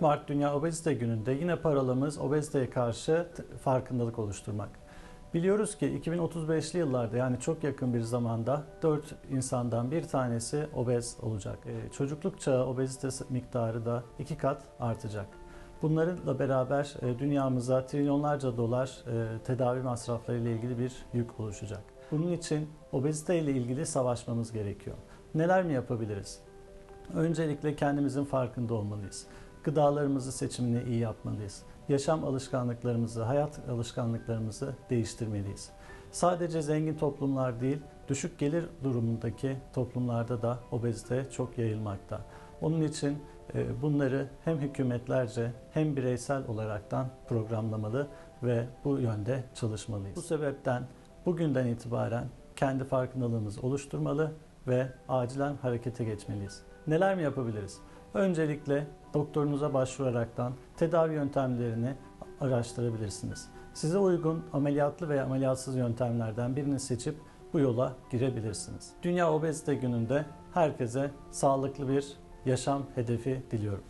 14 Mart Dünya Obezite Günü'nde yine parolamız obeziteye karşı farkındalık oluşturmak. Biliyoruz ki 2035'li yıllarda yani çok yakın bir zamanda 4 insandan bir tanesi obez olacak. Ee, çocukluk çağı obezite miktarı da 2 kat artacak. Bunlarla beraber e, dünyamıza trilyonlarca dolar e, tedavi masrafları ile ilgili bir yük oluşacak. Bunun için obezite ile ilgili savaşmamız gerekiyor. Neler mi yapabiliriz? Öncelikle kendimizin farkında olmalıyız. Gıdalarımızı seçimini iyi yapmalıyız. Yaşam alışkanlıklarımızı, hayat alışkanlıklarımızı değiştirmeliyiz. Sadece zengin toplumlar değil, düşük gelir durumundaki toplumlarda da obezite çok yayılmakta. Onun için e, bunları hem hükümetlerce hem bireysel olaraktan programlamalı ve bu yönde çalışmalıyız. Bu sebepten bugünden itibaren kendi farkındalığımızı oluşturmalı ve acilen harekete geçmeliyiz. Neler mi yapabiliriz? Öncelikle doktorunuza başvuraraktan tedavi yöntemlerini araştırabilirsiniz. Size uygun ameliyatlı veya ameliyatsız yöntemlerden birini seçip bu yola girebilirsiniz. Dünya Obezite Günü'nde herkese sağlıklı bir yaşam hedefi diliyorum.